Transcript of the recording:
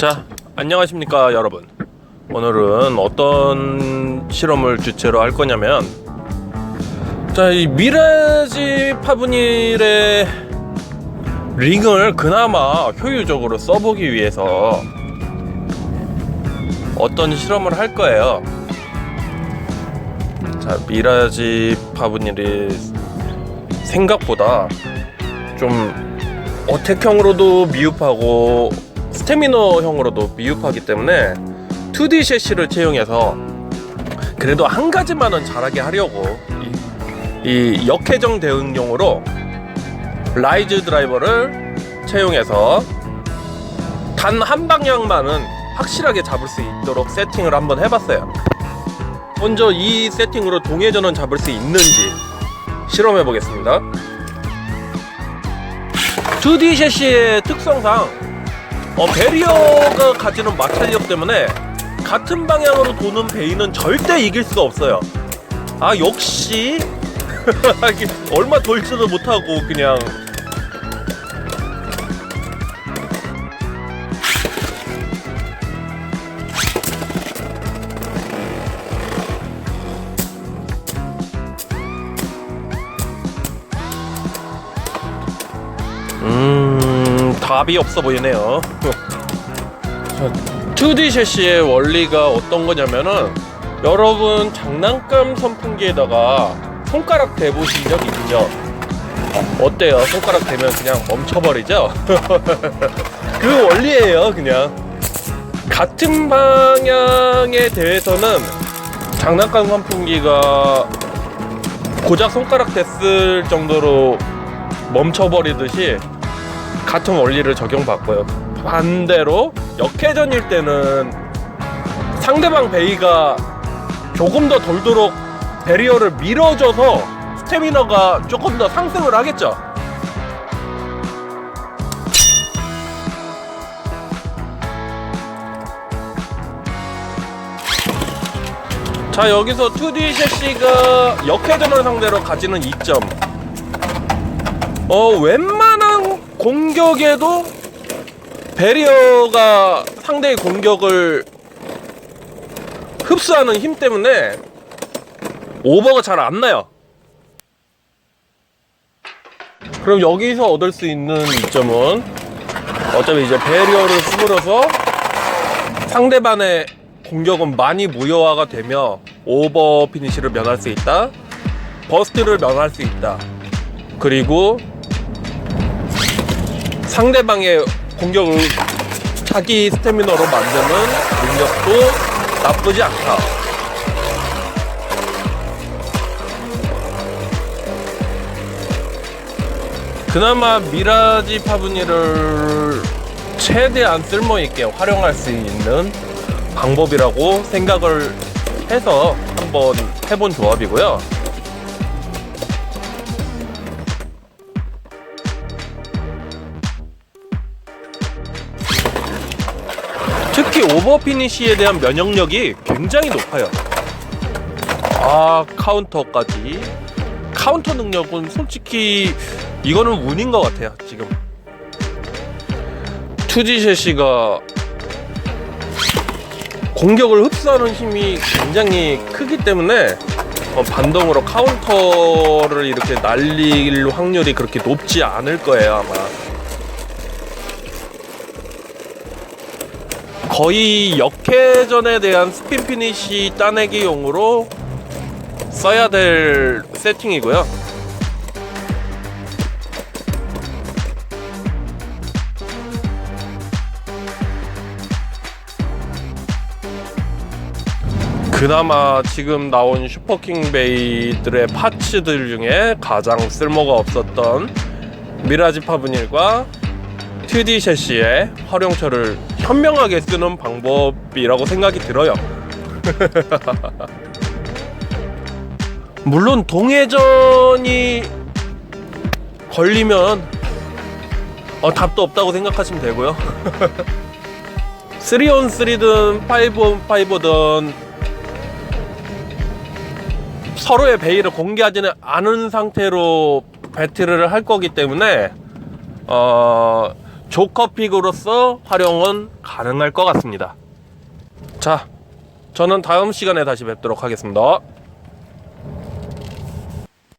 자, 안녕하십니까 여러분. 오늘은 어떤 실험을 주체로 할 거냐면, 자, 이 미라지 파브닐의 링을 그나마 효율적으로 써보기 위해서 어떤 실험을 할 거예요. 자, 미라지 파브닐이 생각보다 좀 어택형으로도 미흡하고 스태미너형으로도 미흡하기 때문에 2D 셰시를 채용해서 그래도 한 가지만은 잘하게 하려고 이, 이 역회전 대응용으로 라이즈 드라이버를 채용해서 단 한 방향만은 확실하게 잡을 수 있도록 세팅을 한번 해봤어요. 먼저 이 세팅으로 동회전은 잡을 수 있는지 실험해 보겠습니다. 2D 셰시의 특성상 어, 베리어가 가지는 마찰력 때문에 같은 방향으로 도는 베이는 절대 이길 수가 없어요. 아 역시 얼마 돌지도 못하고 그냥 답이 없어 보이네요. 2D 셰시의 원리가 어떤 거냐면은 여러분 장난감 선풍기에다가 손가락 대보신 적 있죠? 어때요? 손가락 대면 그냥 멈춰버리죠? 그 원리예요 그냥 같은 방향에 대해서는 장난감 선풍기가 고작 손가락 댔을 정도로 멈춰버리듯이 같은 원리를 적용받고요. 반대로 역회전일 때는 상대방 베이가 조금 더 돌도록 베리어를 밀어줘서 스태미너가 조금 더 상승을 하겠죠. 자 여기서 2D 셰시가 역회전을 상대로 가지는 이점 어 웬만한 공격에도 베리어가 상대의 공격을 흡수하는 힘 때문에 오버가 잘 안 나요. 그럼 여기서 얻을 수 있는 이점은 어차피 이제 베리어를 수그려서 상대방의 공격은 많이 무효화가 되며 오버 피니시를 면할 수 있다. 버스트를 면할 수 있다. 그리고 상대방의 공격을 자기 스태미너로 만드는 능력도 나쁘지 않다. 그나마 미라지 파브니를 최대한 쓸모있게 활용할 수 있는 방법이라고 생각을 해서 한번 해본 조합이고요. 특히 오버 피니시에 대한 면역력이 굉장히 높아요. 아 카운터까지. 카운터 능력은 솔직히 이거는 운인 것 같아요 지금. 2G 셰시가 공격을 흡수하는 힘이 굉장히 크기 때문에 어, 반동으로 카운터를 이렇게 날릴 확률이 그렇게 높지 않을 거예요 아마 거의 역회전에 대한 스핀 피니시 따내기용으로 써야 될 세팅이고요. 그나마 지금 나온 슈퍼킹 베이들의 파츠들 중에 가장 쓸모가 없었던 미라지 파브닐과 2D 셰시의 활용처를 현명하게 쓰는 방법이라고 생각이 들어요. 물론 동회전이 걸리면 어, 답도 없다고 생각하시면 되고요. 3on 3든 5on 5든 서로의 베이를 공개하지는 않은 상태로 배틀을 할 거기 때문에 어, 조커픽으로서 활용은 가능할 것 같습니다. 자, 저는 다음 시간에 다시 뵙도록 하겠습니다.